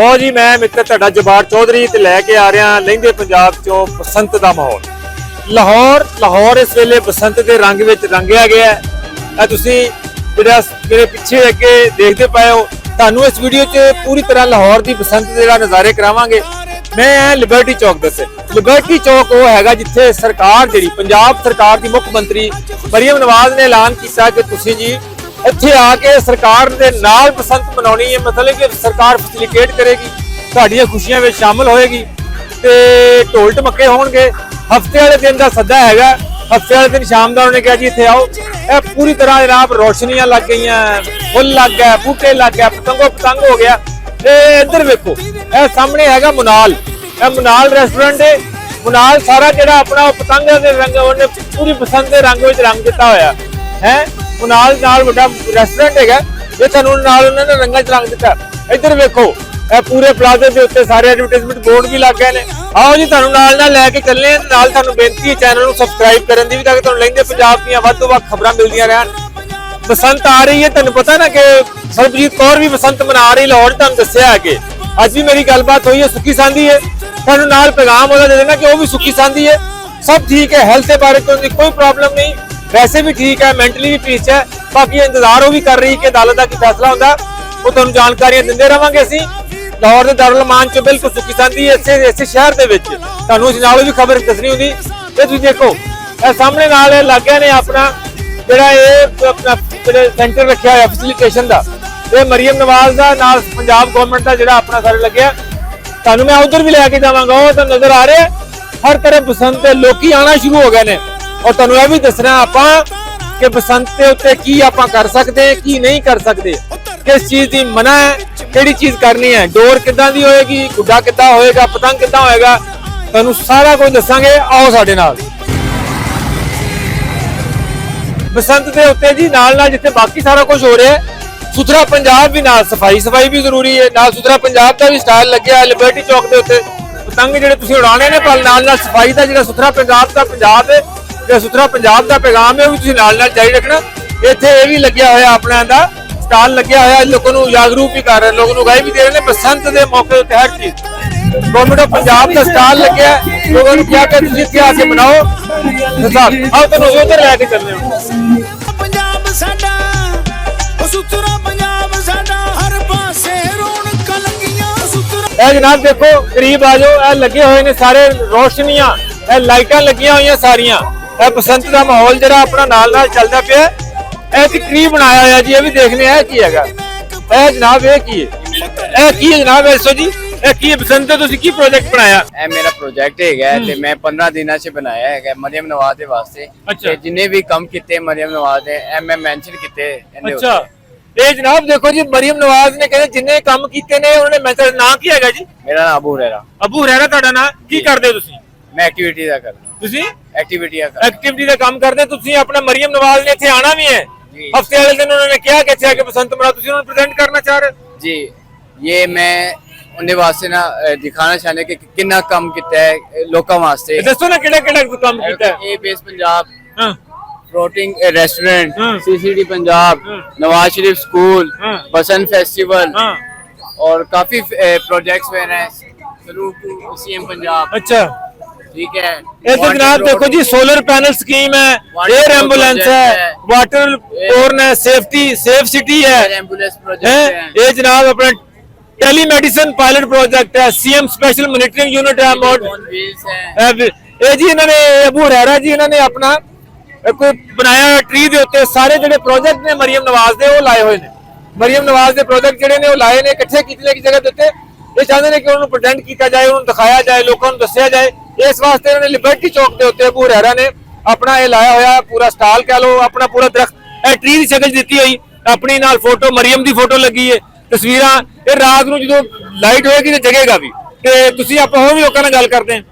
ਲੋ ਜੀ, ਮੈਂ ਮਿੱਤਰ ਤੁਹਾਡਾ ਜਬਾਰ ਚੌਧਰੀ ਤੇ ਲੈ ਕੇ ਆ ਰਿਹਾ ਲਹਿੰਦੇ ਪੰਜਾਬ ਚੋਂ ਬਸੰਤ ਦਾ ਮਾਹੌਲ। ਲਾਹੌਰ ਲਾਹੌਰ ਇਸ ਵੇਲੇ ਬਸੰਤ ਦੇ ਰੰਗ ਵਿੱਚ ਰੰਗਿਆ ਗਿਆ ਹੈ। ਇਹ ਤੁਸੀਂ ਜਿਹੜਾ ਮੇਰੇ ਪਿੱਛੇ ਅੱਗੇ ਦੇਖਦੇ ਪਏ ਹੋ, ਤੁਹਾਨੂੰ ਇਸ ਵੀਡੀਓ 'ਚ ਪੂਰੀ ਤਰ੍ਹਾਂ ਲਾਹੌਰ ਦੀ ਬਸੰਤ ਦੇ ਜਿਹੜਾ ਨਜ਼ਾਰੇ ਕਰਾਵਾਂਗੇ। ਮੈਂ ਹਾਂ ਲਿਬਰਟੀ ਚੌਕ ਦੱਸੇ। ਲਿਬਰਟੀ ਚੌਕ ਉਹ ਹੈਗਾ ਜਿੱਥੇ ਸਰਕਾਰ ਜਿਹੜੀ, ਪੰਜਾਬ ਸਰਕਾਰ ਦੀ ਮੁੱਖ ਮੰਤਰੀ ਮਰੀਮ ਨਵਾਜ਼ ਨੇ ਐਲਾਨ ਕੀਤਾ ਕਿ ਤੁਸੀਂ ਜੀ ਇੱਥੇ ਆ ਕੇ ਸਰਕਾਰ ਦੇ ਨਾਲ ਬਸੰਤ ਮਨਾਉਣੀ ਹੈ। ਮਤਲਬ ਕਿ ਸਰਕਾਰ ਫੈਸਿਲਿਟੇਟ ਕਰੇਗੀ, ਤੁਹਾਡੀਆਂ ਖੁਸ਼ੀਆਂ ਵਿੱਚ ਸ਼ਾਮਲ ਹੋਏਗੀ ਤੇ ਢੋਲ ਢਮੱਕੇ ਹੋਣਗੇ। ਹਫ਼ਤੇ ਵਾਲੇ ਦਿਨ ਦਾ ਸੱਦਾ ਹੈਗਾ। ਹਫ਼ਤੇ ਵਾਲੇ ਦਿਨ ਸ਼ਾਮ ਦਾ ਉਹਨੇ ਕਿਹਾ ਜੀ, ਇੱਥੇ ਆਓ। ਇਹ ਪੂਰੀ ਤਰ੍ਹਾਂ ਜਨਾਬ ਰੋਸ਼ਨੀਆਂ ਲੱਗ ਗਈਆਂ, ਫੁੱਲ ਲੱਗ ਗਿਆ ਬੂਟੇ ਲੱਗ ਗਿਆ ਪਤੰਗੋ ਪਤੰਗ ਹੋ ਗਿਆ। ਤੇ ਇੱਧਰ ਵੇਖੋ, ਇਹ ਸਾਹਮਣੇ ਹੈਗਾ ਮੁਨਾਲ। ਇਹ ਮੁਨਾਲ ਰੈਸਟੋਰੈਂਟ ਹੈ। ਮੁਨਾਲ ਸਾਰਾ ਜਿਹੜਾ ਆਪਣਾ ਉਹ ਪਤੰਗਾਂ ਦੇ ਰੰਗ, ਉਹਨੇ ਪੂਰੀ ਬਸੰਤ ਦੇ ਰੰਗ ਵਿੱਚ ਰੰਗ ਦਿੱਤਾ ਹੋਇਆ। ਹੈ? ਮੁਨਾਲ ਨਾਲ ਵੱਡਾ ਰੈਸਟੋਰੈਂਟ ਹੈਗਾ। ਇਹ ਤੁਹਾਨੂੰ ਨਾਲ ਉਹਨਾਂ ਨੇ ਰੰਗਾਂ 'ਚ ਰੰਗ ਦਿੱਤਾ। ਇੱਧਰ ਵੇਖੋ, ਇਹ ਪੂਰੇ ਪਲਾਜ਼ੇ ਦੇ ਉੱਤੇ ਸਾਰੇ ਐਡਵਰਟਾਈਜ਼ਮੈਂਟ ਬੋਰਡ ਵੀ ਲੱਗ ਗਏ ਨੇ। ਆਓ ਜੀ, ਤੁਹਾਨੂੰ ਨਾਲ ਨਾਲ ਲੈ ਕੇ ਚੱਲੇ ਨਾਲ ਤੁਹਾਨੂੰ ਬੇਨਤੀ ਹੈ ਚੈਨਲ ਨੂੰ ਸਬਸਕ੍ਰਾਈਬ ਕਰਨ ਦੀ ਵੀ, ਤਾਂ ਕਿ ਤੁਹਾਨੂੰ ਲੈਂਦੇ ਪੰਜਾਬ ਦੀਆਂ ਵੱਧ ਤੋਂ ਵੱਧ ਖਬਰਾਂ ਮਿਲਦੀਆਂ ਰਹਿਣ। ਬਸੰਤ ਆ ਰਹੀ ਹੈ, ਤੁਹਾਨੂੰ ਪਤਾ ਨਾ ਕਿ ਸਰਬਜੀਤ ਕੌਰ ਵੀ ਬਸੰਤ ਮਨਾ ਰਹੀ ਲਾਹੌਰ 'ਚ ਤੁਹਾਨੂੰ ਦੱਸਿਆ ਹੈ ਕਿ ਅੱਜ ਵੀ ਮੇਰੀ ਗੱਲਬਾਤ ਹੋਈ ਹੈ ਸੁੱਕੀ ਸਾਂਦੀ ਹੈ। ਤੁਹਾਨੂੰ ਨਾਲ ਪੈਗਾਮ ਉਹਦਾ ਦੇ ਦੇਣਾ ਕਿ ਉਹ ਵੀ ਸੁੱਕੀ ਸਾਂਦੀ ਹੈ। ਸਭ ਠੀਕ ਹੈ ਹੈਲਥ ਦੇ ਬਾਰੇ ਕੋਈ ਕੋਈ ਪ੍ਰੋਬਲਮ ਨਹੀਂ। ਵੈਸੇ ਵੀ ਠੀਕ ਹੈ ਮੈਂਟਲੀ ਵੀ ਪੀਸ ਹੈ। ਬਾਕੀ ਇੰਤਜ਼ਾਰ ਉਹ ਵੀ ਕਰ ਰਹੀ ਕਿ ਅਦਾਲਤ ਦਾ ਕੀ ਫੈਸਲਾ ਹੁੰਦਾ। ਉਹ ਤੁਹਾਨੂੰ ਜਾਣਕਾਰੀਆਂ ਦਿੰਦੇ ਰਵਾਂਗੇ ਅਸੀਂ। ਲਾਹੌਰ ਦੇ ਦਾਰੁਲ ਚ ਬਿਲਕੁਲ ਸੁੱਕੀ ਸਾਂਦੀ ਹੈ। ਇਸੇ ਇਸੇ ਸ਼ਹਿਰ ਦੇ ਵਿੱਚ ਤੁਹਾਨੂੰ ਇਸ ਨਾਲੋਂ ਵੀ ਖਬਰ ਦੱਸਣੀ ਹੁੰਦੀ। ਇਹ ਤੁਸੀਂ ਦੇਖੋ, ਇਹ ਸਾਹਮਣੇ ਨਾਲ ਇਹ ਲੱਗਿਆ ਨੇ ਆਪਣਾ ਜਿਹੜਾ ਇਹ ਆਪਣਾ ਸੈਂਟਰ ਰੱਖਿਆ ਹੋਇਆ ਫੈਸਿਲਿਟੇਸ਼ਨ ਦਾ। ਇਹ ਮਰੀਮ ਨਵਾਜ਼ ਦਾ, ਨਾਲ ਪੰਜਾਬ ਗਵਰਨਮੈਂਟ ਦਾ ਜਿਹੜਾ ਆਪਣਾ ਸਾਰੇ ਲੱਗਿਆ। ਤੁਹਾਨੂੰ ਮੈਂ ਉਧਰ ਵੀ ਲੈ ਕੇ ਜਾਵਾਂਗਾ। ਉਹ ਤਾਂ ਨਜ਼ਰ ਆ ਰਿਹਾ ਹਰ ਤਰ੍ਹਾਂ ਬਸੰਤ ਦੇ ਲੋਕੀ ਆਣਾ ਸ਼ੁਰੂ ਹੋ ਗਏ ਨੇ। ਔਰ ਤੁਹਾਨੂੰ ਇਹ ਵੀ ਦੱਸਣਾ ਆਪਾਂ ਕਿ ਬਸੰਤ ਦੇ ਉੱਤੇ ਕੀ ਆਪਾਂ ਕਰ ਸਕਦੇ ਹਾਂ, ਕੀ ਨਹੀਂ ਕਰ ਸਕਦੇ। ਕਿਸ ਚੀਜ਼ ਦੀ ਮਨਾ ਹੈ, ਕਿਹੜੀ ਚੀਜ਼ ਕਰਨੀ ਹੈ, ਡੋਰ ਕਿੱਦਾਂ ਦੀ ਹੋਏਗੀ, ਗੁੱਡਾ ਕਿੱਦਾਂ ਹੋਏਗਾ, ਪਤੰਗ ਕਿੱਦਾਂ ਹੋਏਗਾ, ਤੁਹਾਨੂੰ ਸਾਰਾ ਕੁਝ ਦੱਸਾਂਗੇ, ਆਓ ਸਾਡੇ ਨਾਲ। ਬਸੰਤ ਦੇ ਉੱਤੇ ਜੀ ਨਾਲ ਨਾਲ ਜਿੱਥੇ ਬਾਕੀ ਸਾਰਾ ਕੁਝ ਹੋ ਰਿਹਾ ਸੁਥਰਾ ਪੰਜਾਬ ਵੀ ਨਾਲ, ਸਫ਼ਾਈ ਸਫ਼ਾਈ ਵੀ ਜ਼ਰੂਰੀ ਹੈ, ਨਾਲ ਸੁਥਰਾ ਪੰਜਾਬ ਦਾ ਵੀ ਸਟਾਈਲ ਲੱਗਿਆ ਲਿਬਰਟੀ ਚੌਕ ਦੇ ਉੱਤੇ। ਪਤੰਗ ਜਿਹੜੇ ਤੁਸੀਂ ਉਡਾਣੇ ਨੇ, ਪਰ ਨਾਲ ਨਾਲ ਸਫ਼ਾਈ ਦਾ ਜਿਹੜਾ ਸੁਥਰਾ ਪੰਜਾਬ ਦਾ ਪੰਜਾਬ ਹੈ ਜਿਹੜਾ ਸੁਥਰਾ ਪੰਜਾਬ ਦਾ ਪੈਗਾਮ ਹੈ ਉਹ ਵੀ ਤੁਸੀਂ ਨਾਲ ਨਾਲ ਜਾਰੀ ਰੱਖਣਾ। ਇੱਥੇ ਇਹ ਵੀ ਲੱਗਿਆ ਹੋਇਆ ਆਪਣਾ ਦਾ ਸਟਾਲ ਲੱਗਿਆ ਹੋਇਆ ਲੋਕਾਂ ਨੂੰ ਜਾਗਰੂਕ ਵੀ ਕਰ ਰਹੇ ਲੋਕਾਂ ਨੂੰ ਗਾਈ ਵੀ ਦੇ ਰਹੇ ਨੇ ਬਸੰਤ ਦੇ ਮੌਕੇ ਉੱਤੇ ਹਰ ਚੀਜ਼। ਗਵਰਨਮੈਂਟ ਆਫ ਪੰਜਾਬ ਦਾ ਸਟਾਲ ਲੱਗਿਆ। ਲੋਕਾਂ ਨੂੰ ਕਿਹਾ ਕਿ ਤੁਸੀਂ ਇੱਥੇ ਆ ਕੇ ਬਣਾਓ। ਨਿਸਾਬ ਆਓ ਤੁਹਾਨੂੰ ਉੱਧਰ ਲੈ ਕੇ ਚੱਲਦੇ ਹਾਂ। ਪੰਜਾਬ ਸਾਡਾ ਉਹ ਸੁਤਰਾ ਪੰਜਾਬ ਸਾਡਾ ਹਰ ਪਾਸੇ ਰੌਣਕਾਂ ਲੱਗੀਆਂ ਸੁਤਰਾ ਇਹ ਜਨਾਬ ਦੇਖੋ ਕਰੀਬ ਆ ਜਾਓ ਇਹ ਲੱਗੇ ਹੋਏ ਨੇ ਸਾਰੇ ਰੋਸ਼ਨੀਆਂ ਇਹ ਲਾਈਟਾਂ ਲੱਗੀਆਂ ਹੋਈਆਂ ਸਾਰੀਆਂ। ਇਹ ਬਸੰਤ ਦਾ ਮਾਹੌਲ ਜਿਹੜਾ ਆਪਣਾ ਨਾਲ ਨਾਲ ਚੱਲਦਾ ਪਿਆ। ਇਹ ਤੇ ਕਰੀਬ ਬਣਾਇਆ ਹੋਇਆ ਜੀ ਇਹ ਵੀ ਦੇਖਨੇ ਆ ਕੀ ਹੈਗਾ। ਇਹ ਜਨਾਬ ਇਹ ਕੀ ਹੈ? ਇਹ ਕੀ ਹੈ ਜਨਾਬ ਐਸੋ ਜੀ। ਇਹ ਕੀ ਬਸੰਤ ਦਾ ਤੁਸੀਂ ਕੀ ਪ੍ਰੋਜੈਕਟ ਬਣਾਇਆ? ਇਹ ਮੇਰਾ ਪ੍ਰੋਜੈਕਟ ਹੈਗਾ ਤੇ ਮੈਂ 15 ਦਿਨਾਂ 'ਚ ਬਣਾਇਆ ਹੈਗਾ ਮਰੀਮ ਨਵਾਜ਼ ਦੇ ਵਾਸਤੇ। ਤੇ ਜਿੰਨੇ ਵੀ ਕੰਮ ਕੀਤੇ ਮਰੀਮ ਨਵਾਜ਼ ਦੇ ਇਹ ਮੈਂ ਮੈਂਸ਼ਨ ਕੀਤੇ ਇਹਦੇ ਅੱਛਾ। ਇਹ ਜਨਾਬ ਦੇਖੋ ਜੀ ਮਰੀਮ ਨਵਾਜ਼ ਨੇ ਕਹਿੰਦੇ ਜਿੰਨੇ ਕੰਮ ਕੀਤੇ ਨੇ ਉਹਨਾਂ ਨੇ ਮੈਸੇਜ ਨਾਂ ਕੀ ਹੈਗਾ ਜੀ? ਮੇਰਾ ਨਾਮ ਅਬੂ ਰਹਿਰਾ ਅਬੂ ਹਰੇਰਾ ਤੁਹਾਡਾ ਨਾਂ? ਕੀ ਕਰਦੇ ਹੋ ਤੁਸੀਂ? ਮੈਂ ਐਕਟੀਵਿਟੀ ਦਾ ਕਰਦਾ। ਤੁਸੀਂ ਐਕਟੀਵਿਟੀਆਂ ਕਰਦਾ ਐਕਟੀਵਿਟੀ ਦਾ ਕੰਮ ਕਰਦੇ ਤੁਸੀਂ ਆਪਣਾ ਮਰੀਮ ਨਵਾਜ਼ ਨੇ ਇੱਥੇ ਆਣਾ ਵੀ ਹੈ ਜੀ। ਹਫਤੇ ਵਾਲੇ ਦਿਨ ਉਹਨਾਂ ਨੇ ਕਿਹਾ ਕਿ ਇੱਥੇ ਆ ਕੇ ਬਸੰਤ ਮਨਾ ਤੁਸੀਂ ਉਹਨਾਂ ਨੂੰ ਪ੍ਰੈਜ਼ੈਂਟ ਕਰਨਾ ਚਾਹ ਰਹੇ ਹੋ ਜੀ ਇਹ ਮੈਂ ਉਹਦੇ ਵਾਸਤੇ ਨਾ ਅਹ, ਦਿਖਾਣਾ ਚਾਹੁੰਦਾ ਕਿ ਕਿੰਨਾ ਕੰਮ ਕੀਤਾ ਹੈ ਅਹ, ਲੋਕਾਂ ਵਾਸਤੇ ਇਹ ਦੱਸੋ ਨਾ ਕਿਹੜਾ ਕਿਹੜਾ ਕੰਮ ਕੀਤਾ ਹੈ ਇਹ ਬੇਸ ਪੰਜਾਬ ਹਾਂ ਫਲੋਟਿੰਗ ਰੈਸਟੋਰੈਂਟ ਹਾਂ। सीसीडी पंजाब हाँ। नवाज शरीफ स्कूल हाँ। बसंत फेस्टिवल ਹਾਂ और काफी प्रोजेक्ट्स हुए हैं सलूक टू सीएम पंजाब ਅੱਛਾ ਠੀਕ ਹੈ। ਇੱਥੇ ਜਨਾਬ ਦੇਖੋ ਜੀ ਸੋਲਰ ਪੈਨਲ ਸਕੀਮ ਹੈ 에ਅਰ ਐਂਬੂਲੈਂਸ ਹੈ ਵਾਟਰ ਟੋਰਨ ਹੈ ਸੇਫਟੀ ਸੇਫ ਸਿਟੀ ਹੈ। ਐਂਬੂਲੈਂਸ ਪ੍ਰੋਜੈਕਟ ਹੈ? ਇਹ ਜਨਾਬ ਆਪਣਾ ਟੈਲੀਮੈਡੀਸਨ ਪਾਇਲਟ ਪ੍ਰੋਜੈਕਟ ਹੈ ਸੀਐਮ ਸਪੈਸ਼ਲ ਮੋਨੀਟਰਿੰਗ ਯੂਨਿਟ ਹੈ ਮੋਡ ਇਹ ਜੀ ਇਹਨਾਂ ਨੇ ਅਬੂ ਹਰੇਰਾ ਜੀ ਇਹਨਾਂ ਨੇ ਆਪਣਾ ਕੋਈ ਬਣਾਇਆ ਟ੍ਰੀ ਦੇ ਉੱਤੇ। ਸਾਰੇ ਜਿਹੜੇ ਪ੍ਰੋਜੈਕਟ ਨੇ ਮਰੀਮ ਨਵਾਜ਼ ਦੇ ਉਹ ਲਾਏ ਹੋਏ ਨੇ। ਮਰੀਮ ਨਵਾਜ਼ ਦੇ ਪ੍ਰੋਜੈਕਟ ਜਿਹੜੇ ਨੇ ਉਹ ਲਾਏ ਨੇ ਇਕੱਠੇ ਕੀਤੀ ਇੱਕ ਜਗ੍ਹਾ ਦੇ ਉੱਤੇ। ਇਹ ਚਾਹੁੰਦੇ ਨੇ ਕਿ ਉਹਨੂੰ ਪ੍ਰੈਜ਼ੈਂਟ ਕੀਤਾ ਜਾਏ, ਉਹਨੂੰ ਦਿਖਾਇਆ ਜਾਏ, ਲੋਕਾਂ ਨੂੰ ਦੱਸਿਆ ਜਾਏ। ਇਸ ਵਾਸਤੇ ਇਹਨਾਂ ਨੇ ਲਿਬਰਟੀ ਚੌਕ ਦੇ ਉੱਤੇ ਅਬੂ ਨੇ ਆਪਣਾ ਇਹ ਲਾਇਆ ਹੋਇਆ, ਪੂਰਾ ਸਟਾਲ ਕਹ ਲਓ, ਆਪਣਾ ਪੂਰਾ ਦਰਖਤ, ਇਹ ਟਰੀ ਦੀ ਸ਼ਕਲ ਦਿੱਤੀ ਹੋਈ। ਆਪਣੀ ਨਾਲ ਫੋਟੋ ਮਰੀਮ ਦੀ ਫੋਟੋ ਲੱਗੀ ਹੈ ਤਸਵੀਰਾਂ, ਇਹ ਰਾਤ ਨੂੰ ਜਦੋਂ ਲਾਈਟ ਹੋਏਗੀ ਤੇ ਜਗੇਗਾ ਵੀ। ਤੇ ਤੁਸੀਂ ਆਪਾਂ ਹੋਰ ਵੀ ਲੋਕਾਂ ਨਾਲ ਗੱਲ ਕਰਦੇ ਹਾਂ।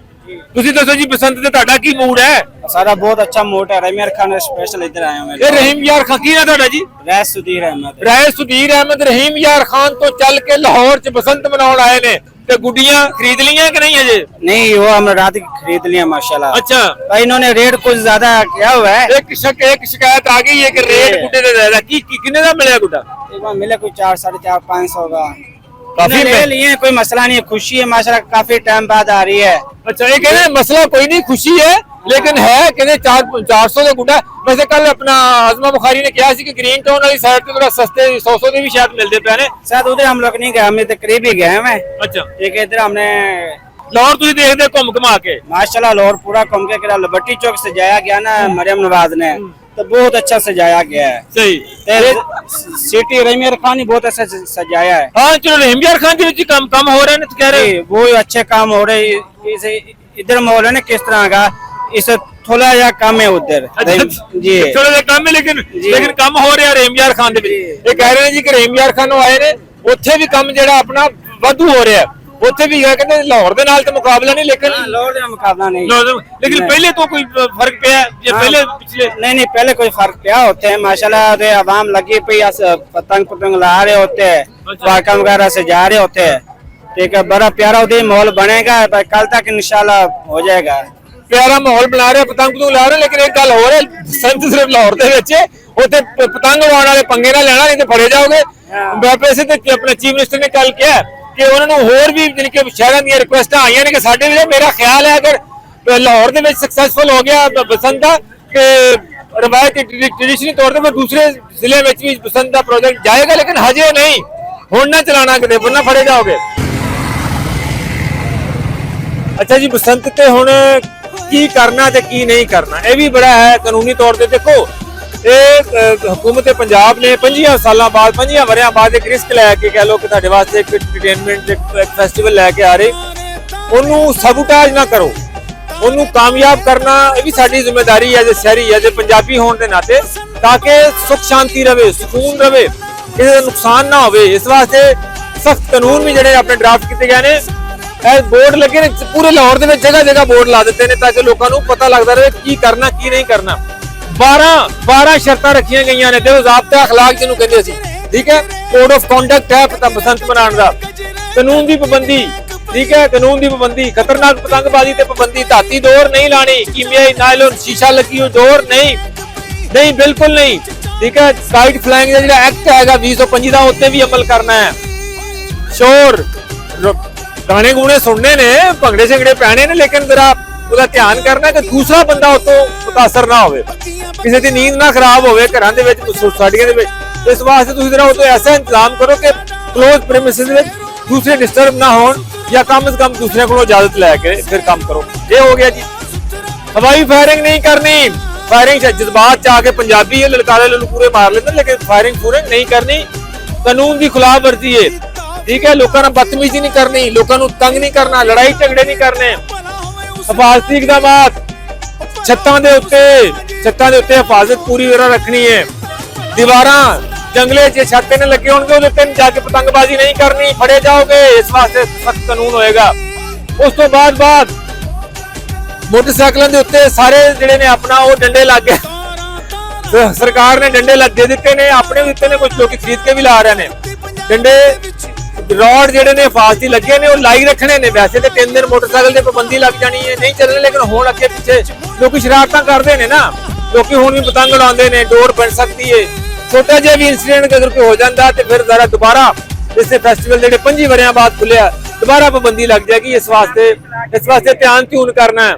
ਤੁਸੀਂ ਦੱਸੋ ਜੀ ਬਸੰਤ ਤੇ ਤੁਹਾਡਾ ਕੀ ਮੂਡ ਹੈ सारा बहुत अच्छा मोट है रमीर खान स्पेशल इधर आए हुए ਇਹ ਰਹੀਮ ਯਾਰ ਖਾਨ ਕੀ ਹੈ ਤੁਹਾਡਾ ਜੀ रैस सुधीर अहमद ਰਾਏ ਸੁਧੀਰ ਅਹਿਮਦ ਰਹੀਮ ਯਾਰ ਖਾਨ ਤੋਂ ਚੱਲ ਕੇ ਲਾਹੌਰ ਚ ਬਸੰਤ ਮਨਾਉਣ ਆਏ ਨੇ ਤੇ ਗੁੱਡੀਆਂ ਖਰੀਦ ਲੀਆਂ ਕਿ ਨਹੀਂ ਅਜੇ नहीं वो हम रात ही खरीद लिया माशाल्लाह ਅੱਛਾ भाई इन्होंने रेट कुछ ज्यादा किया हुआ है ਇੱਕ ਸ਼ਕ ਇੱਕ ਸ਼ਿਕਾਇਤ ਆ ਗਈ ਹੈ ਕਿ ਰੇਟ ਗੁੱਡੇ ਦਾ ਜ਼ਿਆਦਾ ਕੀ ਕੀ- ਕਿੰਨੇ ਦਾ ਮਿਲਿਆ ਗੁੱਡਾ एक बार मिले कोई चार साढ़े चार पाँच सौ का ਕਾਫੀ ले ਮੈਂ लिए कोई मसला नहीं है खुशी है माशाल्लाह काफी टाइम बाद आ रही है ਅੱਛਾ ਇਹ ਕਹਿੰਦੇ ਮਸਲਾ ਕੋਈ ਨਹੀਂ ਖੁਸ਼ੀ ਹੈ ਲੇਕਿਨ ਹੈ ਕਹਿੰਦੇ 4 400 ਦਾ ਗੁੱਡਾ ਵੈਸੇ ਕੱਲ ਆਪਣਾ ਆਜ਼ਮਾ ਬੁਖਾਰੀ ਨੇ ਕਿਹਾ ਸੀ ਕਿ ਗ੍ਰੀਨ ਟਾਊਨ ਵਾਲੀ ਸਾਈਡ ਤੇ ਥੋੜਾ ਸਸਤੇ 100 100 ਦੇ ਵੀ ਸ਼ਾਇਦ ਮਿਲਦੇ ਪਏ ਨੇ शायद उधर हम लोग नहीं गए हमें तो करीब ही गए हैं मैं ਅੱਛਾ एक इधर हमने ਲਾਹੌਰ ਤੁਸੀਂ ਦੇਖਦੇ ਹੋ ਘੁੰਮ ਘੁਮਾ ਕੇ माशाल्लाह लाहौर पूरा घूम के करा लिबर्टी चौक सजाया गया ना मरियम नवाज ने तो बहुत अच्छा सजाया गया है ਸਹੀ ते सिटी रमीर खान ही बहुत अच्छा स- सजाया है ਹਾਂ ਚਲੋ ਰਹਿਮਯਾਰ ਖਾਨ ਦੇ ਵਿੱਚ ਹੀ ਕੰਮ ਕੰਮ ਹੋ ਰਹੇ ਨੇ ਤੇ ਕਹਿ ਰਹੇ जी, वो अच्छे काम हो रहे हैं। इसे इधर माहौल है ना किस तरह का इसे थोड़ा या कम है उधर जी ਥੋੜਾ ਜਿਹਾ ਕੰਮ ਹੈ ਲੇਕਿਨ ਜੀ। ਲੇਕਿਨ ਕੰਮ ਹੋ ਰਿਹਾ ਰਹਿਮਯਾਰ ਖਾਨ ਦੇ ਵਿੱਚ ਇਹ ਕਹਿ ਰਹੇ ਨੇ ਜੀ ਕਿ ਰਹਿਮਯਾਰ ਖਾਨ ਨੂੰ ਆਏ ਨੇ ਉੱਥੇ ਵੀ ਕੰਮ ਜਿਹੜਾ ਆਪਣਾ ਵਾਧੂ ਹੋ ਰਿਹਾ ਹੈ। ਉੱਥੇ ਵੀ ਹੈ ਕਹਿੰਦੇ ਲਾਹੌਰ ਦੇ ਨਾਲ ਤੇ ਮੁਕਾਬਲਾ ਨਹੀਂ ਲੇਕਿਨ हाँ, लाहौर का मुकाबला नहीं ਲਾਹੌਰ- ਲੇਕਿਨ नहीं। ਪਹਿਲੇ ਤੋਂ ਕੋਈ ਫਰਕ ਪਿਆ ਹੈ? ਜੇ हाँ, ਪਹਿਲੇ ਪਿਛਲੇ नहीं नहीं पहले कोई फर्क क्या होते हैं माशाल्लाह रे आवाम लगी पई अस पतंग पतंग ला रहे होते हैं अच्छा। पार्कम वगैरह से जा रहे होते हैं ठीक है बड़ा प्यारा उधर माहौल बनेगा पर कल तक इंशाल्लाह हो जाएगा ਪਿਆਰਾ ਮਾਹੌਲ ਬਣਾ ਰਿਹਾ ਪਤੰਗ ਪਤੰਗ ਲਾ ਰਹੇ ਲੇਕਿਨ ਇੱਕ ਗੱਲ ਹੋਰ ਹੈ ਸੰਤ ਸਿਰਫ ਲਾਹੌਰ ਦੇ ਵਿੱਚ ਹੈ। ਉੱਥੇ ਪ- ਪਤੰਗ ਉਡਾਉਣ ਵਾਲੇ ਪੰਗੇ ਨਾਲ ਲੈਣਾ ਨਹੀਂ ਤੇ ਫੜੇ ਜਾਓਗੇ ਵੈਸੇ ਤੇ ਆਪਣੇ ਚੀਫ ਮਿਨਿਸਟਰ ਨੇ ਕੱਲ ਕਿਹਾ ਕਿ ਉਹਨਾਂ ਨੂੰ ਹੋਰ ਵੀ ਜਾਣੀ ਕਿ ਸ਼ਹਿਰਾਂ ਦੀਆਂ ਰਿਕੁਐਸਟਾਂ ਆਈਆਂ ਨੇ ਕਿ ਸਾਡੇ ਵੀ ਮੇਰਾ ਖਿਆਲ ਹੈ ਅਗਰ ਲਾਹੌਰ ਦੇ ਵਿੱਚ ਸਕਸੈਸਫੁਲ ਹੋ ਗਿਆ ਬਸੰਤ ਦਾ ਕਿ ਰਵਾਇਤੀ ਟ੍ਰੈਡੀਸ਼ਨਲ ਤੌਰ ਤੇ ਦੂਸਰੇ ਜ਼ਿਲ੍ਹੇ ਵਿੱਚ ਵੀ ਬਸੰਤ ਦਾ ਪ੍ਰੋਜੈਕਟ ਜਾਏਗਾ, ਲੇਕਿਨ ਹਜੇ ਨਹੀਂ। ਹੁਣ ਨਾ ਚਲਾਣਾ ਕਿਤੇ ਵਰਨਾ ਫੜੇ ਜਾਓਗੇ। ਅੱਛਾ ਜੀ, ਬਸੰਤ ਤੇ ਹੁਣ ਕੀ ਕਰਨਾ ਤੇ ਕੀ ਨਹੀਂ ਕਰਨਾ? ਇਹ ਵੀ ਬੜਾ ਹੈ ਕਾਨੂੰਨੀ ਤੌਰ ਤੇ ਦੇਖੋ ਇਹ ਹਕੂਮਤ ਪੰਜਾਬ ਨੇ 25 ਸਾਲਾਂ ਬਾਅਦ 25 ਵਰਿਆਂ ਬਾਅਦ ਇੱਕ ਰਿਸਕ ਲੈ ਕੇ ਕਹਿ ਲੋ ਕਿ ਤੁਹਾਡੇ ਵਾਸਤੇ ਇੱਕ ਐਂਟਰਟੇਨਮੈਂਟ ਇੱਕ ਫੈਸਟੀਵਲ ਲੈ ਕੇ ਆ ਰਹੇ। ਉਹਨੂੰ ਸਬੂਟਾਜ ਨਾ ਕਰੋ। ਉਹਨੂੰ ਕਾਮਯਾਬ ਕਰਨਾ ਇਹ ਵੀ ਸਾਡੀ ਜ਼ਿੰਮੇਵਾਰੀ ਹੈ, ਜੇ ਸ਼ਹਿਰੀ ਹੈ, ਜੇ ਪੰਜਾਬੀ ਹੋਣ ਦੇ ਨਾਤੇ, ਤਾਂ ਕਿ ਸੁਖ ਸ਼ਾਂਤੀ ਰਵੇ, ਸਕੂਨ ਰਵੇ, ਕਿਸੇ ਦਾ ਨੁਕਸਾਨ ਨਾ ਹੋਵੇ। ਇਸ ਵਾਸਤੇ ਸਖਤ ਕਾਨੂੰਨ ਵੀ ਜਿਹੜੇ ਆਪਣੇ ਡਰਾਫਟ ਕੀਤੇ ਗਏ ਨੇ। ਇਹ ਬੋਰਡ ਲੱਗੇ ਨੇ, ਪੂਰੇ ਲਾਹੌਰ ਦੇ ਵਿੱਚ ਜਗ੍ਹਾ ਜਗ੍ਹਾ ਬੋਰਡ ਲਾ ਦਿੱਤੇ ਨੇ ਤਾਂ ਕਿ ਲੋਕਾਂ ਨੂੰ ਪਤਾ ਲੱਗਦਾ ਰਹੇ ਕੀ ਕਰਨਾ, ਕੀ ਨਹੀਂ ਕਰਨਾ। 12 12 ਸ਼ਰਤਾਂ ਰੱਖੀਆਂ ਗਈਆਂ ਨੇ ਦੇਖੋ ਜ਼ਾਬਤਾ اخلاق ਜਿਹਨੂੰ ਕਹਿੰਦੇ ਸੀ ਠੀਕ ਹੈ ਕੋਡ ਆਫ ਕੰਡਕਟ ਹੈ ਪਤਾ ਬਸੰਤ ਮਨਾਉਣ ਦਾ ਕਾਨੂੰਨ ਦੀ ਪਾਬੰਦੀ ਠੀਕ ਹੈ ਕਾਨੂੰਨ ਦੀ ਪਾਬੰਦੀ ਖਤਰਨਾਕ ਪਤੰਗਬਾਜ਼ੀ ਤੇ ਪਾਬੰਦੀ ਧਾਤੀ ਦੌਰ ਨਹੀਂ ਲਾਣੀ ਕੀਮਿਆਈ ਨਾਇਲਨ ਸ਼ੀਸ਼ਾ ਲੱਗੀ ਹੋਈ ਦੌਰ ਨਹੀਂ ਨਹੀਂ ਬਿਲਕੁਲ ਨਹੀਂ ਠੀਕ ਹੈ ਕਾਈਟ ਫਲਾਈਂਗ ਦਾ ਜਿਹੜਾ ਐਕਟ ਹੈਗਾ 225 ਦਾ ਉੱਤੇ ਵੀ ਅਮਲ ਕਰਨਾ ਹੈ ਸ਼ੋਰ ਰ- ਗਾਣੇ ਗੂਣੇ ਸੁਣਨੇ ਨੇ ਭੰਗੜੇ ਛੰਗੜੇ ਪੈਣੇ ਨੇ ਲੇਕਿਨ ਜ਼ਰਾ ਉਹਦਾ ਧਿਆਨ ਕਰਨਾ ਕਿ ਦੂਸਰਾ ਬੰਦਾ ਉਹ ਮੁਤਾਸਰ ਨਾ ਹੋਵੇ। ਕਿਸੇ ਦੀ ਨੀਂਦ ਨਾ ਖਰਾਬ ਹੋਵੇ ਘਰਾਂ ਦੇ ਵਿੱਚ ਸੁਸਾਇਟੀਆਂ ਦੇ ਵਿੱਚ। ਇਸ ਵਾਸਤੇ ਤੁਸੀਂ ਜ਼ਰਾ ਉਹ ਐਸਾ ਇੰਤਜ਼ਾਮ ਕਰੋ ਕਿ ক্লোਜ਼ ਪ੍ਰੈਮਿਸਿਸ ਵਿੱਚ ਦੂਸਰੇ ਡਿਸਟਰਬ ਨਾ ਹੋਣ ਜਾਂ ਕਮ ਕਮ ਦੂਸਰਿਆਂ ਕੋਲੋਂ ਇਜਾਜ਼ਤ ਲੈ ਕੇ ਫਿਰ ਕੰਮ ਕਰੋ। ਇਹ ਹੋ ਗਿਆ ਜੀ। ਹਵਾਈ ਫਾਇਰਿੰਗ ਨਹੀਂ ਕਰਨੀ। ਫਾਇਰਿੰਗ ਜਜ਼ਬਾਤ ਚ ਆ ਕੇ ਪੰਜਾਬੀ ਇਹ ਲਲਕਾਰੇ ਨੂੰ ਮਾਰ ਲੈਂਦੇ ਲੇਕਿਨ ਫਾਇਰਿੰਗ ਪੂਰੇ ਨਹੀਂ ਕਰਨੀ। ਕਾਨੂੰਨ ਦੀ ਖਿਲਾਫ ਵਰਜ਼ੀ ਹੈ ਠੀਕ ਹੈ, ਲੋਕਾਂ ਨਾਲ ਬਦਤਮੀਜ਼ੀ ਨਹੀਂ ਕਰਨੀ, ਲੋਕਾਂ ਨੂੰ ਤੰਗ ਨਹੀਂ ਕਰਨਾ, ਲੜਾਈ ਝਗੜੇ ਨਹੀਂ ਕਰਨੇ। ਹਿਫਾਜ਼ਤੀ ਇਕਦਾਮਾਤ। ਛੱਤਾਂ ਦੇ ਉੱਤੇ, ਛੱਤਾਂ ਦੇ ਉੱਤੇ ਹਿਫਾਜ਼ਤ ਪੂਰੀ ਤਰ੍ਹਾਂ ਰੱਖਣੀ ਹੈ। ਦੀਵਾਰਾਂ ਜੰਗਲੇ 'ਚ ਛੱਤੇ ਨੇ ਲੱਗੇ ਹੋਣਗੇ, ਉਹਦੇ ਉੱਤੇ ਜਾ ਕੇ ਪਤੰਗਬਾਜ਼ੀ ਨਹੀਂ ਕਰਨੀ, ਫੜੇ ਜਾਓਗੇ, ਇਸ ਵਾਸਤੇ ਸਖਤ ਕਾਨੂੰਨ ਹੋਏਗਾ। ਉਸ ਤੋਂ ਬਾਅਦ ਬਾਅਦ ਮੋਟਰਸਾਈਕਲਾਂ ਦੇ ਉੱਤੇ ਸਾਰੇ ਜਿਹੜੇ ਨੇ ਆਪਣਾ ਉਹ ਡੰਡੇ ਲੱਗ ਗਏ। ਸਰਕਾਰ ਨੇ ਡੰਡੇ ਲੱਗ ਦਿੱਤੇ ਨੇ, ਆਪਣੇ ਵੀ ਦਿੱਤੇ ਨੇ ਕੁਝ ਲੋਕੀ ਖਰੀਦ ਕੇ ਵੀ ਲਾ ਰਹੇ ਨੇ। ਡੰਡੇ ਰੋਡ ਜਿਹੜੇ ਨੇ ਫਾਸਟੀ ਲੱਗੇ ਨੇ, ਉਹ ਲਾਈ ਰੱਖਣੇ ਨੇ ਵੈਸੇ ਤੇ ਤਿੰਨ ਦਿਨ ਮੋਟਰਸਾਈਕਲ ਤੇ ਪਾਬੰਦੀ ਲੱਗ ਜਾਣੀ ਹੈ, ਨਹੀਂ ਚੱਲਣੇ, ਲੇਕਿਨ ਹੁਣ ਅੱਗੇ ਪਿੱਛੇ ਲੋਕੀ ਸ਼ਰਾਰਤਾਂ ਕਰਦੇ ਨੇ ਨਾ। ਲੋਕੀ ਹੁਣ ਵੀ ਪਤੰਗ ਉਡਾਉਂਦੇ ਨੇ, ਡੋਰ ਬਣ ਸਕਦੀ ਹੈ ਛੋਟਾ ਜਿਹਾ ਵੀ ਇਨਸੀਡੈਂਟ ਅਗਰ ਕੋਈ ਹੋ ਜਾਂਦਾ ਤੇ ਫਿਰ ਜ਼ਰਾ ਦੁਬਾਰਾ ਇਸੇ ਫੈਸਟੀਵਲ ਜਿਹੜੇ 25 ਵਰਿਆਂ ਬਾਅਦ ਖੁੱਲਿਆ, ਦੁਬਾਰਾ ਪਾਬੰਦੀ ਲੱਗ ਜਾਏਗੀ। ਇਸ ਵਾਸਤੇ ਇਸ ਵਾਸਤੇ ਧਿਆਨ ਧਿਉਨ ਕਰਨਾ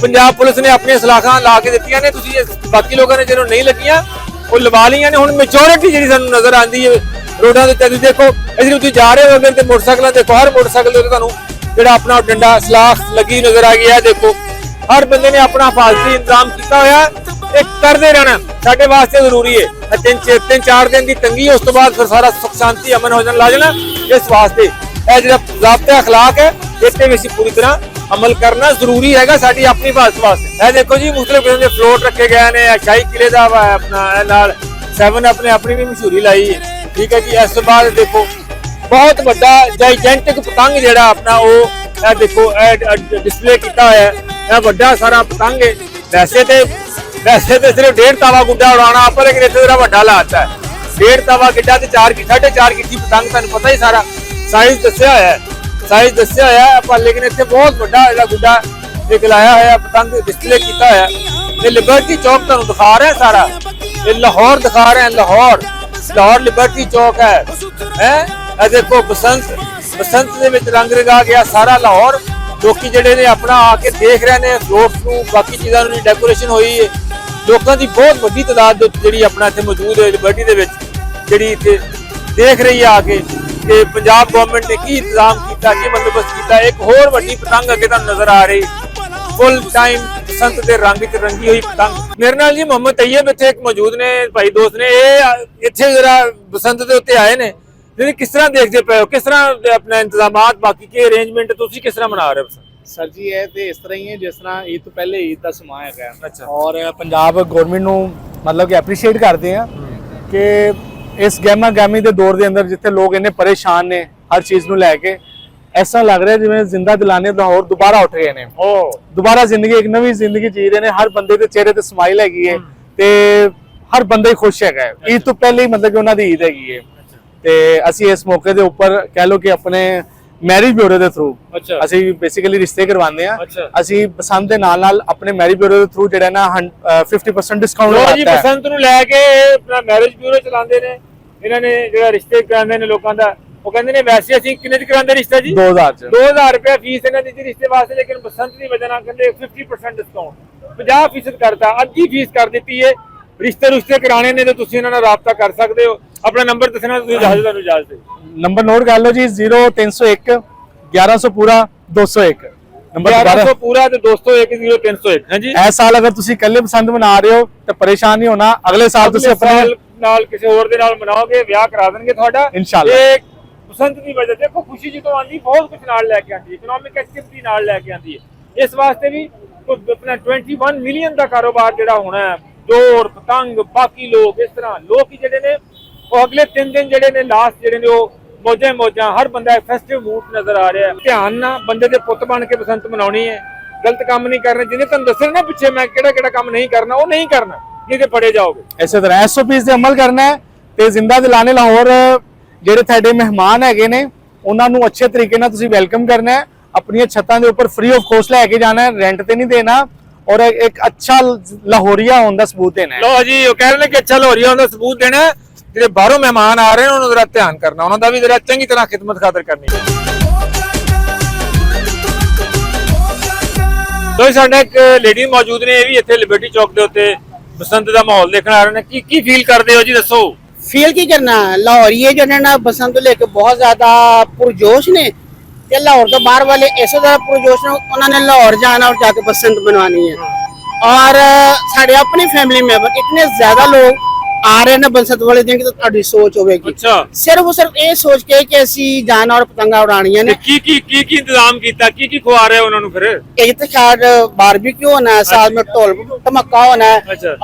ਪੰਜਾਬ ਪੁਲਿਸ ਨੇ ਆਪਣੀਆਂ ਸਲਾਖਾਂ ਲਾ ਕੇ ਦਿੱਤੀਆਂ ਨੇ। ਤੁਸੀਂ ਬਾਕੀ ਲੋਕਾਂ ਨੇ ਜਿਹਨੂੰ ਨਹੀਂ ਲੱਗੀਆਂ, ਉਹ ਲਵਾ ਲਈਆਂ ਨੇ। ਹੁਣ ਮੈਜੋਰਿਟੀ ਜਿਹੜੀ ਸਾਨੂੰ ਨਜ਼ਰ ਆਉਂਦੀ ਹੈ ਰੋਡਾਂ ਦੇ ਉੱਤੇ ਤੁਸੀਂ ਦੇਖੋ ਇਧਰ ਤੁਸੀਂ ਜਾ ਰਹੇ ਹੋ ਅਗਰ ਤੇ ਮੋਟਰਸਾਈਕਲਾਂ ਤੇ ਹਰ ਮੋਟਰਸਾਈਕਲ ਦੇ ਉੱਤੇ ਤੁਹਾਨੂੰ ਜਿਹੜਾ ਆਪਣਾ ਡੰਡਾ ਸਲਾਖ ਲੱਗੀ ਨਜ਼ਰ ਆ ਗਈ ਹੈ ਦੇਖੋ ਹਰ ਬੰਦੇ ਨੇ ਆਪਣਾ ਹਿਫਾਜ਼ਤੀ ਇੰਤਜ਼ਾਮ ਕੀਤਾ ਹੋਇਆ ਇਹ ਕਰਦੇ ਰਹਿਣਾ ਸਾਡੇ ਵਾਸਤੇ ਜ਼ਰੂਰੀ ਹੈ ਇਹ ਤਿੰਨ ਛੇ- ਤਿੰਨ ਚਾਰ ਦਿਨ ਦੀ ਤੰਗੀ ਹੈ, ਉਸ ਤੋਂ ਬਾਅਦ ਫਿਰ ਸਾਰਾ ਸੁਖ ਸ਼ਾਂਤੀ ਅਮਨ ਹੋ ਜਾਣ ਲੱਗ ਜਾਣਾ ਇਸ ਵਾਸਤੇ ਇਹ ਜਿਹੜਾ ਜ਼ਾਬਤਾ اخلاق ਹੈ ਇਸ ਤੇ ਵੀ ਅਸੀਂ ਪੂਰੀ ਤਰ੍ਹਾਂ ਅਮਲ ਕਰਨਾ ਜ਼ਰੂਰੀ ਹੈਗਾ ਸਾਡੀ ਆਪਣੀ ਬਾਤ ਵਾਸਤੇ ਇਹ ਦੇਖੋ ਜੀ ਮੁxtਲਫ ਕਿਸਮ ਦੇ ਫਲੋਟ ਰੱਖੇ ਗਏ ਨੇ ਇਹ ਸ਼ਾਹੀ ਕਿਲੇ ਦਾ ਵਾ ਆਪਣਾ ਇਹ ਨਾਲ 7 ਆਪਣੇ ਆਪਣੀ ਵੀ ਮਸ਼ਹੂਰੀ ਲਾਈ ਹੈ ਠੀਕ ਹੈ ਜੀ, ਇਸ ਤੋਂ ਬਾਅਦ ਦੇਖੋ, ਬਹੁਤ ਵੱਡਾ ਜਾਇਜੈਂਟਿਕ ਪਤੰਗ ਜਿਹੜਾ ਆਪਣਾ ਉਹ, ਇਹ ਦੇਖੋ, ਇਹ ਡਿਸਪਲੇ ਕੀਤਾ ਹੋਇਆ ਹੈ। ਇਹ ਵੱਡਾ ਸਾਰਾ ਪਤੰਗ ਹੈ। ਵੈਸੇ ਤੇ ਵੈਸੇ ਤੇ ਸਿਰਫ ਡੇਢ ਤਾਵਾ ਗੁੱਡਾ ਉਡਾਉਣਾ ਆਪਾਂ, ਲੇਕਿਨ ਇੱਥੇ ਜਿਹੜਾ ਵੱਡਾ ਲਾਤਾ ਹੈ। ਡੇਢ ਤਾਵਾ ਗਿੱਡਾ ਤੇ 4 ਕੀ 4.5 ਕਿੱਡੀ ਪਤੰਗ ਤੁਹਾਨੂੰ ਪਤਾ ਹੀ ਸਾਰਾ ਸਾਈਜ਼ ਦੱਸਿਆ ਹੋਇਆ ਸਾਈਜ਼ ਦੱਸਿਆ ਹੋਇਆ ਆਪਾਂ, ਲੇਕਿਨ ਇੱਥੇ ਬਹੁਤ ਵੱਡਾ ਜਿਹੜਾ ਗੁੱਡਾ ਇੱਕ ਲਾਇਆ ਹੋਇਆ ਪਤੰਗ ਡਿਸਪਲੇ ਕੀਤਾ ਹੋਇਆ ਇਹ ਲਿਬਰਟੀ ਚੌਕ ਤੁਹਾਨੂੰ ਦਿਖਾ ਰਿਹਾ ਸਾਰਾ। ਇਹ ਲਾਹੌਰ ਦਿਖਾ ਰਿਹਾ ਲਾਹੌਰ। ਲਾਹੌਰ ਲਿਬਰਟੀ ਚੌਕ ਹੈ। ਹੈ? ਇਹ ਦੇਖੋ ਬਸੰਤ ਬਸੰਤ ਦੇ ਵਿੱਚ ਰੰਗ ਰਗਾ ਗਿਆ ਸਾਰਾ ਲਾਹੌਰ। ਲੋਕੀ ਜਿਹੜੇ ਨੇ ਆਪਣਾ ਆ ਕੇ ਦੇਖ ਰਹੇ ਨੇ ਫਲੋਟਸ ਨੂੰ, ਬਾਕੀ ਚੀਜ਼ਾਂ ਨੂੰ ਡੈਕੋਰੇਸ਼ਨ ਹੋਈ ਹੈ ਲੋਕਾਂ ਦੀ ਬਹੁਤ ਵੱਡੀ ਤਾਦਾਦ ਜਿਹੜੀ ਆਪਣਾ ਇੱਥੇ ਮੌਜੂਦ ਹੈ, ਲਿਬਰਟੀ ਦੇ ਵਿੱਚ, ਜਿਹੜੀ ਇੱਥੇ ਦੇਖ ਰਹੀ ਹੈ ਆ ਕੇ। ਤੇ ਪੰਜਾਬ ਗਵਰਨਮੈਂਟ ਨੇ ਕੀ ਇੰਤਜ਼ਾਮ ਕੀਤਾ, ਕੀ ਬੰਦੋਬਸਤ ਕੀਤਾ, ਇੱਕ ਹੋਰ ਵੱਡੀ ਪਤੰਗ ਅੱਗੇ ਤੁਹਾਨੂੰ ਨਜ਼ਰ ਆ ਰਹੀ। ਫੁੱਲ ਟਾਈਮ ਬਸੰਤ ਦੇ ਰੰਗ ਵਿੱਚ ਰੰਗੀ ਹੋਈ ਪਤੰਗ ਮੇਰੇ ਨਾਲ ਜੀ ਮੁਹੰਮਦ ਤੈਯਬ ਇੱਥੇ ਇੱਕ ਮੌਜੂਦ ਨੇ ਭਾਈ ਦੋਸਤ ਨੇ ਇਹ ਇੱਥੇ ਜਰਾ ਬਸੰਤ ਦੇ ਉੱਤੇ ਆਏ ਨੇ ਜਿਹੜੀ ਕਿਸ ਤਰ੍ਹਾਂ ਦੇਖਦੇ ਪਏ ਹੋ ਕਿਸ ਤਰ੍ਹਾਂ ਆਪਣਾ ਇੰਤਜ਼ਾਮਾਤ ਬਾਕੀ ਕੀ ਅਰੇਂਜਮੈਂਟ ਤੁਸੀਂ ਕਿਸ ਤਰ੍ਹਾਂ ਮਨਾ ਰਹੇ ਹੋ ਸਰ ਜੀ ਇਹ ਤੇ ਇਸ ਤਰ੍ਹਾਂ ਹੀ ਹੈ ਜਿਸ ਤਰ੍ਹਾਂ ਈਦ ਤੋਂ ਪਹਿਲੇ ਈਦ ਦਾ ਸਮਾਂ ਹੈਗਾ ਹੈ। ਅੱਛਾ। ਔਰ ਪੰਜਾਬ ਗਵਰਨਮੈਂਟ ਨੂੰ ਮਤਲਬ ਕਿ ਐਪਰੀਸ਼ੀਏਟ ਕਰਦੇ ਆ ਕਿ ਇਸ ਗਹਿਮਾ ਗਹਿਮੀ ਦੇ ਦੌਰ ਦੇ ਅੰਦਰ ਜਿੱਥੇ ਲੋਕ ਇੰਨੇ ਪਰੇਸ਼ਾਨ ਨੇ ਹਰ ਚੀਜ਼ ਨੂੰ ਲੈ ਕੇ ਐਸਾ ਲੱਗ ਰਿਹਾ ਜਿਵੇਂ ਜ਼ਿੰਦਾ ਦਿਲਾਨੇ ਲਾਹੌਰ ਦੁਬਾਰਾ ਉੱਠ ਗਏ ਨੇ। ਓ ਦੁਬਾਰਾ ਜ਼ਿੰਦਗੀ ਇੱਕ ਨਵੀਂ ਜ਼ਿੰਦਗੀ ਜੀ ਰਹੇ ਨੇ। ਹਰ ਬੰਦੇ ਦੇ ਚਿਹਰੇ ਤੇ ਸਮਾਈਲ ਹੈਗੀ ਹੈ। ਤੇ ਹਰ ਬੰਦਾ ਹੀ ਖੁਸ਼ ਹੈਗਾ। ਈਦ ਤੋਂ ਪਹਿਲੇ ਹੀ ਮਤਲਬ ਕਿ ਉਹਨਾਂ ਦੀ ਈਦ ਹੈਗੀ ਹੈ ਤੇ ਅਸੀਂ ਇਸ ਮੌਕੇ ਦੇ ਉੱਪਰ ਕਹਿ ਲਓ ਕਿ ਆਪਣੇ ਮੈਰਿਜ ਬਿਊਰੋ ਦੇ ਥਰੂ। ਅਸੀਂ ਬੇਸਿਕਲੀ ਰਿਸ਼ਤੇ ਕਰਵਾਉਂਦੇ ਆ। ਅਸੀਂ ਪਸੰਦ ਦੇ ਨਾਲ ਨਾਲ ਆਪਣੇ ਮੈਰਿਜ ਬਿਊਰੋ ਦੇ ਥਰੂ ਜਿਹੜਾ ਨਾ ਹੰ- ਅ, 50% ਡਿਸਕਾਊਂਟ ਲੋ ਜੀ ਲਗਾਤਾ ਹੈ। ਬਸੰਤ ਨੂੰ ਲੈ ਕੇ ਆਪਣਾ ਮੈਰਿਜ ਬਿਊਰੋ ਚਲਾਉਂਦੇ ਨੇ। ਇਹਨਾਂ ਨੇ ਜਿਹੜਾ ਰਿਸ਼ਤੇ ਕਰਾਉਂਦੇ ਨੇ ਲੋਕਾਂ ਦਾ। ਉਹ ਕਹਿੰਦੇ ਨੇ ਵੈਸੇ ਅਸੀਂ ਕਿੰਨੇ ਚ ਕਰਾਉਂਦੇ ਰਿਸ਼ਤਾ ਜੀ? 2000 ਚ। 2000 ਰੁਪਏ ਫੀਸ ਇਹਨਾਂ ਦੀ ਜੀ ਰਿਸ਼ਤੇ ਵਾਸਤੇ ਲੇਕਿਨ ਬਸੰਤ ਦੀ ਵਜ੍ਹਾ ਨਾਲ ਕਹਿੰਦੇ 50% ਡਿਸਕਾਊਂਟ 50% ਕਰਤਾ ਅੱਧੀ ਫੀਸ ਕਰ ਦਿੱਤੀ ਏ। ਰਿਸ਼ਤੇ ਰੁਸ਼ਤੇ ਕਰਾਣੇ ਨੇ ਤੇ ਤੁਸੀਂ ਇਹਨਾਂ ਨਾਲ ਰਾਬਤਾ ਕਰ ਸਕਦੇ ਹੋ। ਆਪਣਾ ਨੰਬਰ ਦੱਸਣਾ ਤੁਸੀਂ ਦਿਓ ਤੁਹਾਨੂੰ ਇਜਾਜ਼ਤ ਹੈ ਨੰਬਰ ਨੋਟ ਕਰ ਲਓ ਜੀ 0301 1100 ਪੂਰਾ 201 ਨੰਬਰ 1100 ਦੁਬਾਰਾ। ਪੂਰਾ ਤੇ 201 ਹਾਂਜੀ? ਇਸ ਸਾਲ ਅਗਰ ਤੁਸੀਂ ਇਕੱਲੇ ਪਸੰਦ ਮਨਾ ਰਹੇ ਹੋ ਤਾਂ ਪਰੇਸ਼ਾਨ ਨਹੀਂ ਹੋਣਾ। ਅਗਲੇ ਸਾਲ ਤੁਸੀਂ ਆਪਣੇ ਨਾਲ ਕਿਸੇ ਹੋਰ ਦੇ ਨਾਲ ਮਨਾਓਗੇ ਵਿਆਹ ਕਰਾ ਦੇਣਗੇ ਤੁਹਾਡਾ। ਇਨਸ਼ਾਅੱਲਾ। ਬਸੰਤ ਦੀ ਵਜ੍ਹਾ ਦੇਖੋ ਖੁਸ਼ੀ ਜਦੋਂ ਆਂਦੀ ਬਹੁਤ ਕੁਝ ਨਾਲ ਲੈ ਕੇ ਆਂਦੀ ਹੈ ਇਕਨੋਮਿਕ ਐਕਟੀਵਿਟੀ ਨਾਲ ਲੈ ਕੇ ਆਂਦੀ ਹੈ। ਇਸ ਵਾਸਤੇ ਵੀ ਆਪਣਾ 21 ਮਿਲੀਅਨ ਦਾ ਕਾਰੋਬਾਰ ਜਿਹੜਾ ਹੋਣਾ ਹੈ ਜੋਰ ਪਤੰਗ ਬਾਕੀ ਲੋਕ ਇਸ ਤਰ੍ਹਾਂ, ਲੋਕ ਜਿਹੜੇ ਨੇ, ਉਹ ਅਗਲੇ 3 ਦਿਨ ਜਿਹੜੇ ਨੇ ਲਾਸਟ ਜਿਹੜੇ ਨੇ, ਉਹ ਮੌਜਾਂ ਹੀ ਹਰ ਬੰਦਾ ਫੈਸਟਿਵ ਮੂਡ ਨਜ਼ਰ ਆ ਰਿਹਾ ਧਿਆਨ ਨਾਲ ਬੰਦੇ ਦੇ ਪੁੱਤ ਬਣ ਕੇ ਬਸੰਤ ਮਨਾਉਣੀ ਹੈ, ਗਲਤ ਕੰਮ ਨਹੀਂ ਕਰਨਾ, ਜਿਹਨੇ ਤੁਹਾਨੂੰ ਦੱਸਿਆ ਨਾ ਪਿੱਛੇ, ਮੈਂ ਕਿਹੜਾ ਕਿਹੜਾ ਕੰਮ ਨਹੀਂ ਕਰਨਾ, ਉਹ ਨਹੀਂ ਕਰਨਾ ਨਹੀਂ ਤੇ ਫੜੇ ਜਾਓਗੇ। ਇਸੇ ਤਰ੍ਹਾਂ ਐਸਓਪੀਸ ਤੇ ਅਮਲ ਕਰਨਾ ਹੈ ਤੇ ਜ਼ਿੰਦਾ ਦਿਲਾਨੇ ਲਾਹੌਰ ਜਿਹੜੇ ਤੁਹਾਡੇ ਮਹਿਮਾਨ ਹੈਗੇ ਨੇ, ਉਹਨਾਂ ਨੂੰ ਅੱਛੇ ਤਰੀਕੇ ਨਾਲ ਤੁਸੀਂ ਵੈਲਕਮ ਕਰਨਾ ਹੈ। ਆਪਣੀਆਂ ਛੱਤਾਂ ਦੇ ਉੱਪਰ ਫ੍ਰੀ ਆਫ ਕੋਸਟ ਲੈ ਕੇ ਜਾਣਾ ਹੈ ਰੈਂਟ ਤੇ ਨਹੀਂ ਦੇਣਾ। ਔਰ ਇੱਕ ਅੱਛਾ ਲਾਹੌਰੀਆ ਹੋਣ ਦਾ ਸਬੂਤ ਦੇਣਾ ਲੋ ਜੀ, ਉਹ ਕਹਿ ਰਹੇ ਨੇ ਕਿ ਅੱਛਾ ਲੋਰੀਆ ਹੁੰਦਾ ਸਬੂਤ ਦੇਣਾ ਜਿਹੜੇ ਬਾਹਰੋਂ ਮਹਿਮਾਨ ਆ ਰਹੇ ਨੇ, ਉਹਨਾਂ ਨੂੰ ਧਿਆਨ ਕਰਨਾ, ਉਹਨਾਂ ਦਾ ਵੀ ਜ਼ਰਾ ਚੰਗੀ ਤਰ੍ਹਾਂ ਖਿਦਮਤ ਖਾਤਰ ਕਰਨੀ ਹੈ। ਤੋ ਸਾਡਾ ਇੱਕ ਲੇਡੀ ਮੌਜੂਦ ਨੇ, ਇਹ ਵੀ ਇੱਥੇ ਲਿਬਰਟੀ ਚੌਕ ਦੇ ਉੱਤੇ ਬਸੰਤ ਦਾ ਮਾਹੌਲ ਦੇਖਣ ਆ ਰਹੇ ਨੇ। ਕੀ ਕੀ ਫੀਲ ਕਰਦੇ ਹੋ ਜੀ, ਦੱਸੋ। ਫੀਲ ਕੀ ਕਰਨਾ? ਲਾਹੌਰੀਏ ਜਿਹੜੇ ਨਾ ਬਸੰਤ ਲੈ ਕੇ ਬਹੁਤ ਜ਼ਿਆਦਾ ਪੁਰਜੋਸ਼ ਨੇ ਤੇ ਲਾਹੌਰ ਤੋਂ ਬਾਹਰ ਵਾਲੇ ਐਸੇ ਦਾ ਪੁਰਜੋਸ਼ ਨੇ ਉਹਨਾਂ ਨੇ ਲਾਹੌਰ ਜਾਣਾ ਔਰ ਜਾ ਕੇ ਬਸੰਤ ਬਣਵਾਣੀ ਹੈ। ਔਰ ਸਾਡੇ ਆਪਣੇ ਫੈਮਿਲੀ ਮੈਂਬਰ ਇਤਨੇ ਜ਼ਿਆਦਾ ਲੋਕ ਆ ਰਹੇ ਨੇ ਬਸੰਤ ਵਾਲੇ ਦਿਨ ਕਿ ਤੁਹਾਡੀ ਸੋਚ ਹੋਵੇਗੀ। ਅੱਛਾ। ਸਿਰਫ ਸਿਰਫ ਇਹ ਸੋਚ ਕੇ ਕਿ ਅਸੀਂ ਜਾਣਾ ਔਰ ਪਤੰਗਾ ਉਡਾਣੀਆਂ ਨੇ। ਕੀ ਕੀ ਕੀ ਕੀ ਇੰਤਜ਼ਾਮ ਕੀਤਾ? ਕੀ ਕੀ ਖਵਾ ਰਹੇ ਉਹਨਾਂ ਨੂੰ ਫਿਰ? ਇੱਕ ਤਾਂ ਸ਼ਾਇਦ ਬਾਰਬੀਕਿਊ ਹੋਣਾ ਸਾਥ ਵਿੱਚ ਢੋਲ ਧਮਾਕਾ ਹੋਣਾ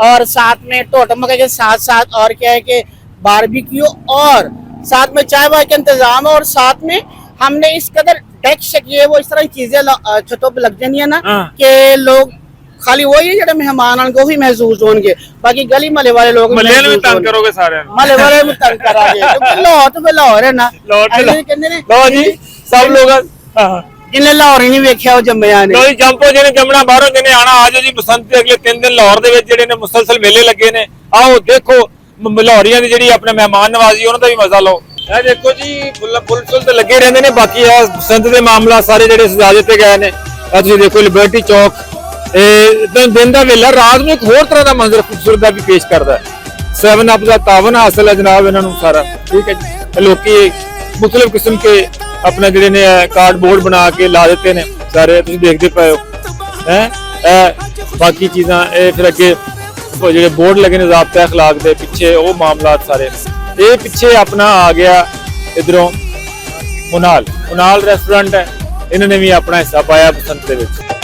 ਔਰ ਸਾਥ ਵਿੱਚ ਢੋਲ ਧਮਾਕੇ ਕੇ ਸਾਥ ਸਾਥ ਔਰ ਕਿਹਾ ਹੈ ਕਿ बारबेक्यू और साथ में चाय वाय का इंतजाम है और साथ में हमने इस कदर डेक्स किए वो इस तरह की चीजें ल- अ, छतों पे लग जानी है ना हाँ। कि लोग खाली वही है जो मेहमान आने को ही महसूस होंगे बाकी गली मले वाले लोग भी ਮੱਲੇ ਨੂੰ ਵੀ महसूस ਤੰਗ होंगे। ਕਰੋਗੇ ਸਾਰਿਆਂ ਨੂੰ ਮਹੱਲੇ ਵਾਲੇ ਨੂੰ ਤੰਗ ਕਰਾਂਗੇ ਕਿਉਂਕਿ ਲਾਹੌਰ ਤੇ ਫਿਰ ਲਾਹੌਰ ਹੈ ਨਾ ਲਾਹੌਰ ਤੇ ਐਵੇਂ ਕਹਿੰਦੇ ਨੇ ਲੋ ਜੀ ਸਭ ਲੋਕ ਹਾਂ ਜਿਹਨੇ ਲਾਹੌਰ ਹੀ ਨਹੀਂ ਵੇਖਿਆ ਉਹ ਜੰਮਿਆ ਨੇ ਲੋ ਜੀ ਜੰਪੋ ਜਿਹਨੇ ਜੰਮਣਾ ਬਾਹਰੋਂ ਜਿਹਨੇ ਆਣਾ ਆਜੋ ਜੀ ਬਸੰਤ ਦੇ ਅਗਲੇ 3 ਦਿਨ ਲਾਹੌਰ ਦੇ ਵਿੱਚ ਜਿਹੜੇ ਨੇ ਮੁਸਲਸਲ ਮੇਲੇ ਲੱਗੇ ਨੇ ਆਓ ਦੇਖੋ ਮਲੌਰੀਆਂ ਦੀ ਜਿਹੜੀ ਆਪਣੇ ਮਹਿਮਾਨ ਨਵਾਜ਼ੀ, ਉਹਨਾਂ ਦਾ ਵੀ ਮਜ਼ਾ ਲਓ। ਇਹ ਦੇਖੋ ਜੀ, ਫੁੱਲ ਤੇ ਲੱਗੇ ਰਹਿੰਦੇ ਨੇ, ਬਾਕੀ ਆ ਸੰਤ ਦੇ ਮਾਮਲਾ ਸਾਰੇ ਜਿਹੜੇ ਸਜਾ ਦਿੱਤੇ ਗਏ ਨੇ। ਆ ਤੁਸੀਂ ਦੇਖੋ ਲਿਬਰਟੀ ਚੌਕ ਇਹ ਦਿਨ- ਦਾ ਵੇਲਾ, ਰਾਤ ਨੂੰ ਇੱਕ ਹੋਰ ਤਰ੍ਹਾਂ ਦਾ ਮੰਜ਼ਰ ਖੂਬਸੂਰਤ ਦਾ ਵੀ ਪੇਸ਼ ਕਰਦਾ ਸੈਵਨ 7 ਅਪ ਦਾ ਤਾਵਨ ਹਾਸਲ ਹੈ ਜਨਾਬ ਇਹਨਾਂ ਨੂੰ ਸਾਰਾ। ਠੀਕ ਹੈ ਜੀ। ਲੋਕੀ ਮੁxtਲਫ ਕਿਸਮ ਕੇ ਆਪਣਾ ਜਿਹੜੇ ਨੇ ਕਾਰਡਬੋਰਡ ਬਣਾ ਕੇ ਲਾ ਦਿੱਤੇ ਨੇ। ਸਾਰੇ ਤੁਸੀਂ ਦੇਖਦੇ ਪਏ ਹੋ। ਹੈ? ਬਾਕੀ ਚੀਜ਼ਾਂ, ਇਹ ਫਿਰ ਅੱਗੇ ਜਿਹੜੇ ਬੋਰਡ ਲੱਗੇ ਨੇ ਜ਼ਾਬਤਾ اخلاق ਦੇ ਪਿੱਛੇ ਉਹ ਮਾਮਲਾਤ ਸਾਰੇ ਇਹ ਪਿੱਛੇ ਆਪਣਾ ਆ ਗਿਆ ਇਧਰੋਂ ਮੁਨਾਲ ਮੁਨਾਲ ਰੈਸਟੋਰੈਂਟ ਹੈ ਇਹਨਾਂ ਨੇ ਵੀ ਆਪਣਾ ਹਿੱਸਾ ਪਾਇਆ ਬਸੰਤ ਦੇ ਵਿੱਚ